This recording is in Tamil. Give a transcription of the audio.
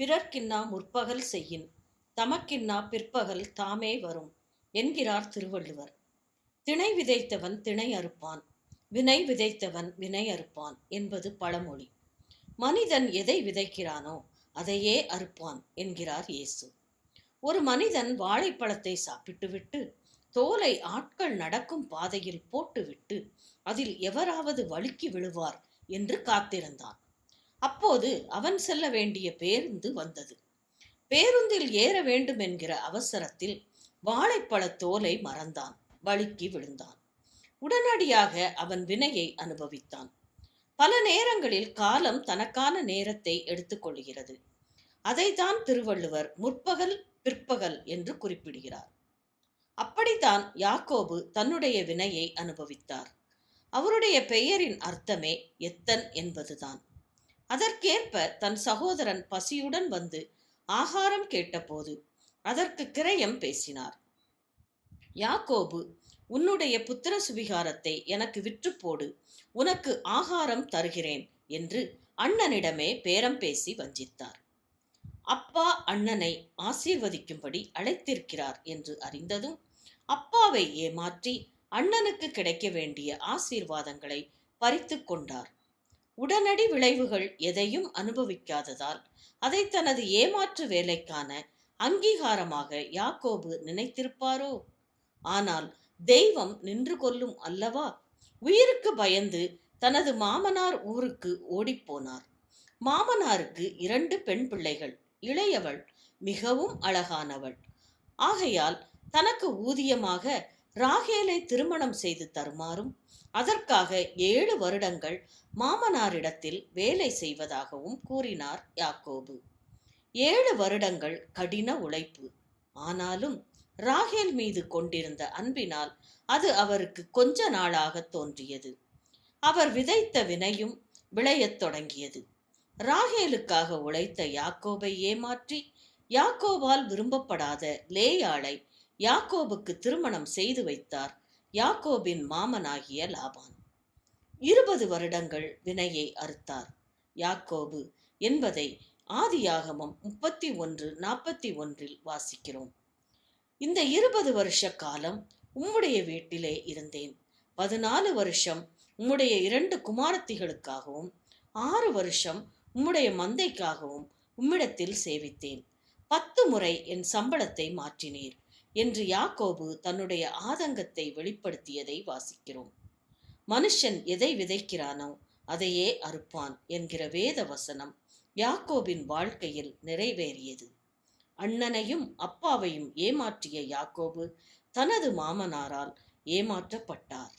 பிறர்க்கின்னா முற்பகல் செய்யின் தமக்கின்னா பிற்பகல் தாமே வரும் என்கிறார் திருவள்ளுவர். திணை விதைத்தவன் திணை அறுப்பான் வினை விதைத்தவன் வினை அறுப்பான் என்பது பழமொழி. மனிதன் எதை விதைக்கிறானோ அதையே அறுப்பான் என்கிறார் இயேசு. ஒரு மனிதன் வாழைப்பழத்தை சாப்பிட்டுவிட்டு தோலை ஆட்கள் நடக்கும் பாதையில் போட்டுவிட்டு அதில் எவராவது வழுக்கி விழுவார் என்று காத்திருந்தான். அப்போது அவன் செல்ல வேண்டிய பேருந்து வந்தது. பேருந்தில் ஏற வேண்டும் என்கிற அவசரத்தில் வாழைப்பழ தோலை மறந்தான். வழுக்கி விழுந்தான். உடனடியாக அவன் வினையை அனுபவித்தான். பல நேரங்களில் காலம் தனக்கான நேரத்தை எடுத்துக்கொள்கிறது அதைத்தான் திருவள்ளுவர் முற்பகல் பிற்பகல் என்று குறிப்பிடுகிறார். அப்படித்தான் யாக்கோபு தன்னுடைய வினையை அனுபவித்தார். அவருடைய பெயரின் அர்த்தமே எத்தன் என்பதுதான். அதற்கேற்ப தன் சகோதரன் பசியுடன் வந்து ஆகாரம் கேட்டபோது அதற்கு கிரயம் பேசினார். யாக்கோபு உன்னுடைய புத்திர சுவிகாரத்தை எனக்கு விற்று போடு உனக்கு ஆகாரம் தருகிறேன் என்று அண்ணனிடமே பேரம் பேசி வஞ்சித்தார். அப்பா அண்ணனை ஆசீர்வதிக்கும்படி அழைத்திருக்கிறார் என்று அறிந்ததும் அப்பாவை ஏமாற்றி அண்ணனுக்கு கிடைக்க வேண்டிய ஆசீர்வாதங்களை பறித்து கொண்டார். உடனடி விளைவுகள் எதையும் அனுபவிக்காததால் அதை தனது ஏமாற்று வேலைக்கான அங்கீகாரமாக யாக்கோபு நினைத்திருப்பாரோ? ஆனால் தெய்வம் நின்று கொள்ளும் அல்லவா? உயிருக்கு பயந்து தனது மாமனார் ஊருக்கு ஓடிப்போனார். மாமனாருக்கு இரண்டு பெண் பிள்ளைகள் இளையவள் மிகவும் அழகானவள். ஆகையால் தனக்கு ஊதியமாக ராகேலை திருமணம் செய்து தருமாறும் அதற்காக ஏழு வருடங்கள் மாமனாரிடத்தில் வேலை செய்வதாகவும் கூறினார் யாக்கோபு. ஏழு வருடங்கள் கடின உழைப்பு. ஆனாலும் ராகேல் மீது கொண்டிருந்த அன்பினால் அது அவருக்கு கொஞ்ச நாளாக தோன்றியது. அவர் விதைத்த வினையும் விளையத் தொடங்கியது. ராகேலுக்காக உழைத்த யாக்கோபை ஏமாற்றி யாக்கோபால் விரும்பப்படாத லேயாளை யாக்கோபுக்கு திருமணம் செய்து வைத்தார் யாக்கோபின் மாமனாகிய லாபான். இருபது வருடங்கள் வினையை அறுத்தார். யாக்கோபு என்பதை ஆதியாகமம் முப்பத்தி ஒன்று நாற்பத்தி ஒன்றில் வாசிக்கிறோம். இந்த இருபது வருஷ காலம் உம்முடைய வீட்டிலே இருந்தேன். பதினாலு வருஷம் உம்முடைய இரண்டு குமாரத்திகளுக்காகவும் ஆறு வருஷம் உம்முடைய மந்தைக்காகவும் உம்மிடத்தில் சேவித்தேன். பத்து முறை என் சம்பளத்தை மாற்றினீர். என்று யாக்கோபு தன்னுடைய ஆதங்கத்தை வெளிப்படுத்தியதை வாசிக்கிறோம். மனுஷன் எதை விதைக்கிறானோ அதையே அறுப்பான் என்கிற வேத வசனம் யாக்கோபின் வாழ்க்கையில் நிறைவேறியது. அண்ணனையும் அப்பாவையும் ஏமாற்றிய யாக்கோபு தனது மாமனாரால் ஏமாற்றப்பட்டார்.